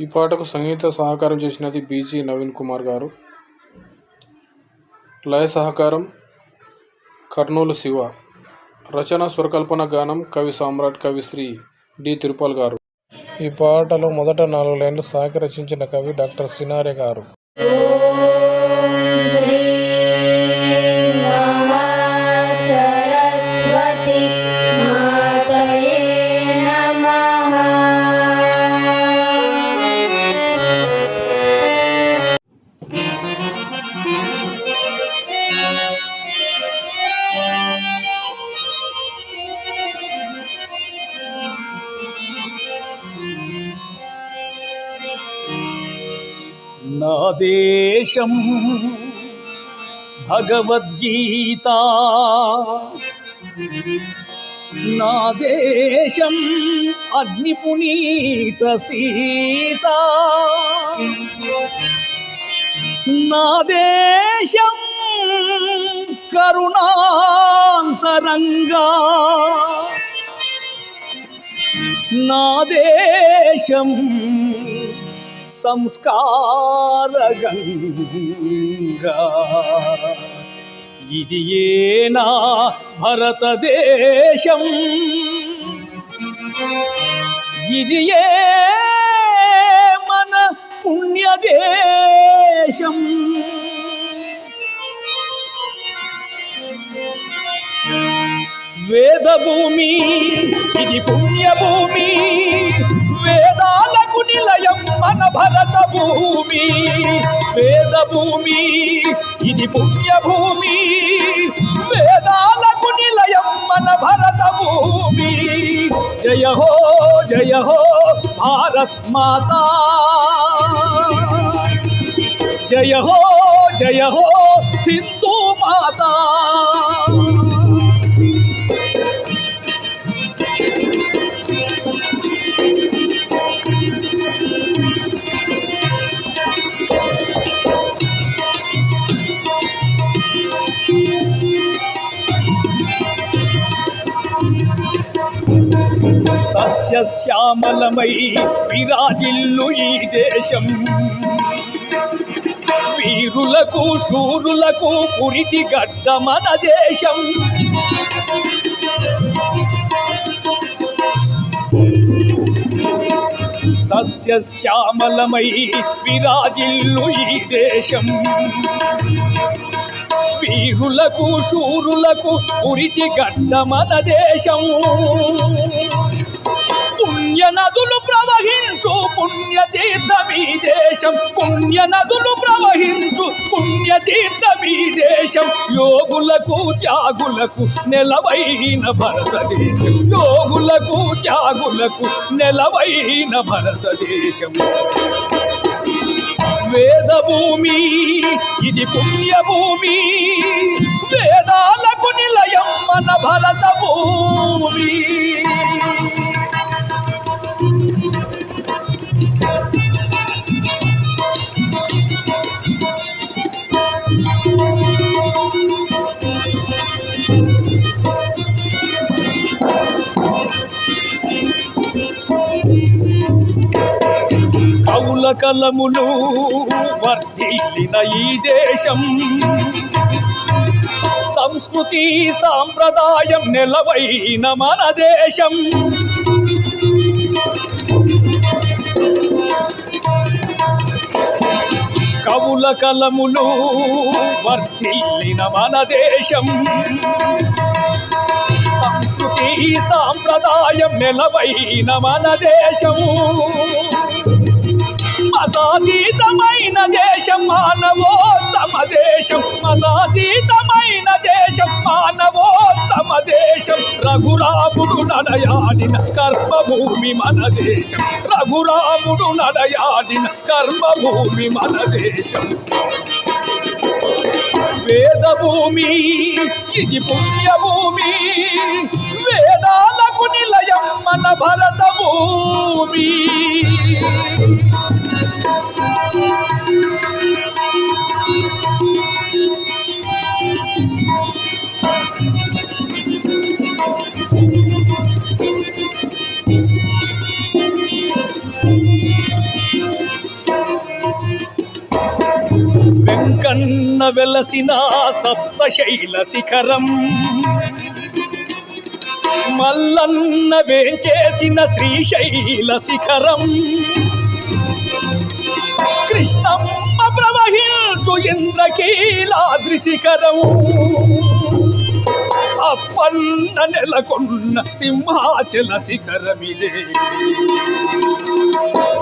ఈ పాటకు సంగీత సహకారం చేసినది బీజీ నవీన్ కుమార్ గారు. లయ సహకారం కర్నూలు శివ. రచన స్వరకల్పన గానం కవి సామ్రాట్ కవిశ్రీ డి తిరుపల్ గారు. ఈ పాటలో మొదట నాలుగు లైన్లు సహకరించిన రచించిన కవి డాక్టర్ సినారె గారు. నా దేశం భగవద్గీత. నా దేశం అగ్నిపునీత సీత. నా దేశం కరుణాంతరంగా. నా దేశం సంస్కార గంగా ఇది ఏనా భరతదేశం? ఇది ఏ మన పుణ్యదేశం? వేదభూమి ఇది పుణ్యభూమి వేదాల నిలయం మన భరత భూమి వేద భూమి ఇది పుణ్యభూమి. వేదాలకు నిలయం మన భరత భూమి. జయ హో జయ హో భారత్ మాతా. జయ హో జయ హో హిందూ మాతా. సస్యశ్యామలమై విరాజిల్లు ఈ దేశం. వీరులకు శూరులకు పురిటి గడ్డ మన దేశం. సస్యశ్యామలమై విరాజిల్లు ఈ దేశం. వీరులకు శూరులకు పురిటి గడ్డ మన దేశం. పుణ్య నదులు ప్రవహించు పుణ్య తీర్థమీ దేశం. పుణ్య నదులు ప్రవహించు పుణ్య తీర్థమీ దేశం. యోగులకు త్యాగులకు నెలవైన భరతదేశం. యోగులకు త్యాగులకు నెలవైన భరతదేశం. వేదభూమి ఇది పుణ్యభూమి. వేదాలకు నిలయం మన భరత కవుల కలములు వర్ధిల్లిన ఈ దేశం. సంస్కృతి సాంప్రదాయం నెలవైన మన దేశం. కవుల కలములు వర్ధిల్లిన మన దేశం. సంస్కృతి సాంప్రదాయం నెలవైన మన దేశము మతాతీతమైన దేశం మానవోత్తమ దేశం. మతాతీతమైన దేశం మానవోత్తమ దేశం. రఘురాముడు నడయాడిన కర్మభూమి మన దేశం. రఘురాముడు నడయాడిన కర్మభూమి మన దేశం. వేదభూమి ఇది పుణ్యభూమి. వేదాలకు నిలయం మన భరత భూమి వెంకన్న వెలసిన సప్తశైల శిఖరం మల్లన్న వేంచేసిన శ్రీశైల శిఖరం. కృష్ణమ్మ ప్రవహించు ఇంద్రకీలాద్రిశిఖరం అప్పన్న నెలకొన్న సింహాచల శిఖరమిదే.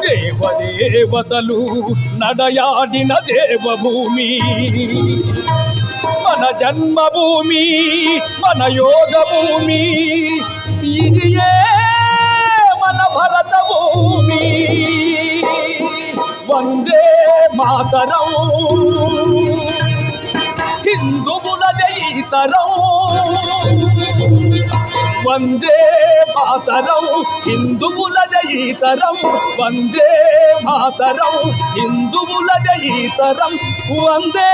దేవదేవతలు నడయాడిన దేవభూమి. మన జన్మభూమి మన యోగభూమి. ఇది ఏ మన భరత తరం హిందువుల దైతరం వందే మాతరం. హిందువుల దైతరం వందే మాతరం. హిందువుల దైతరం వందే